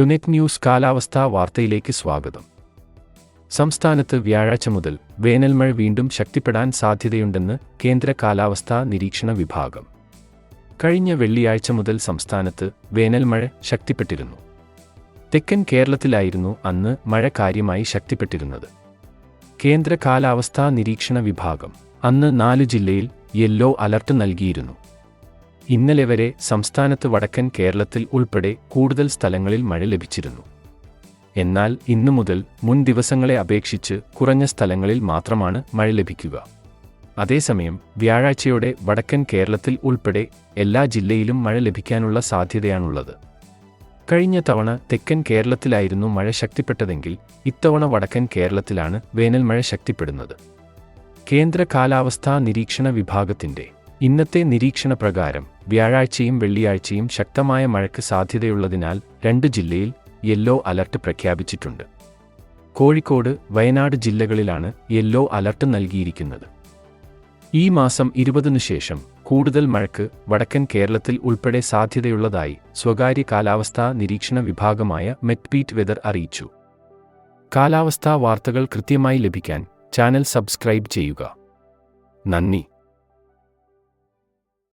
ടുനെറ്റ് news കാലാവസ്ഥാ വാർത്തയിലേക്ക് സ്വാഗതം. സംസ്ഥാനത്ത് വ്യാഴാഴ്ച മുതൽ വേനൽമഴ വീണ്ടും ശക്തിപ്പെടാൻ സാധ്യതയുണ്ടെന്ന് കേന്ദ്ര കാലാവസ്ഥാ നിരീക്ഷണ വിഭാഗം. കഴിഞ്ഞ വെള്ളിയാഴ്ച മുതൽ സംസ്ഥാനത്ത് വേനൽമഴ ശക്തിപ്പെട്ടിരുന്നു. തെക്കൻ കേരളത്തിലായിരുന്നു അന്ന് മഴ കാര്യമായി ശക്തിപ്പെട്ടിരുന്നത്. കേന്ദ്ര കാലാവസ്ഥാ നിരീക്ഷണ വിഭാഗം അന്ന് നാല് ജില്ലയിൽ യെല്ലോ അലർട്ട് നൽകിയിരുന്നു. ഇന്നലെ വരെ സംസ്ഥാനത്ത് വടക്കൻ കേരളത്തിൽ ഉൾപ്പെടെ കൂടുതൽ സ്ഥലങ്ങളിൽ മഴ ലഭിച്ചിരുന്നു. എന്നാൽ ഇന്നു മുതൽ മുൻ ദിവസങ്ങളെ അപേക്ഷിച്ച് കുറഞ്ഞ സ്ഥലങ്ങളിൽ മാത്രമാണ് മഴ ലഭിക്കുക. അതേസമയം വ്യാഴാഴ്ചയോടെ വടക്കൻ കേരളത്തിൽ ഉൾപ്പെടെ എല്ലാ ജില്ലയിലും മഴ ലഭിക്കാനുള്ള സാധ്യതയാണുള്ളത്. കഴിഞ്ഞ തവണ തെക്കൻ കേരളത്തിലായിരുന്നു മഴ ശക്തിപ്പെട്ടതെങ്കിൽ ഇത്തവണ വടക്കൻ കേരളത്തിലാണ് വേനൽ മഴ ശക്തിപ്പെടുന്നത്. കേന്ദ്ര കാലാവസ്ഥാ നിരീക്ഷണ വിഭാഗത്തിന്റെ ഇന്നത്തെ നിരീക്ഷണ പ്രകാരം വ്യാഴാഴ്ചയും വെള്ളിയാഴ്ചയും ശക്തമായ മഴയ്ക്ക് സാധ്യതയുള്ളതിനാൽ രണ്ട് ജില്ലയിൽ യെല്ലോ അലർട്ട് പ്രഖ്യാപിച്ചിട്ടുണ്ട്. കോഴിക്കോട് വയനാട് ജില്ലകളിലാണ് യെല്ലോ അലർട്ട് നൽകിയിരിക്കുന്നത്. ഈ മാസം ഇരുപതിനു ശേഷം കൂടുതൽ മഴയ്ക്ക് വടക്കൻ കേരളത്തിൽ ഉൾപ്പെടെ സാധ്യതയുള്ളതായി സ്വകാര്യ കാലാവസ്ഥാ നിരീക്ഷണ വിഭാഗമായ മെറ്റ്പീറ്റ് വെതർ അറിയിച്ചു. കാലാവസ്ഥാ വാർത്തകൾ കൃത്യമായി ലഭിക്കാൻ ചാനൽ സബ്സ്ക്രൈബ് ചെയ്യുക. നന്ദി.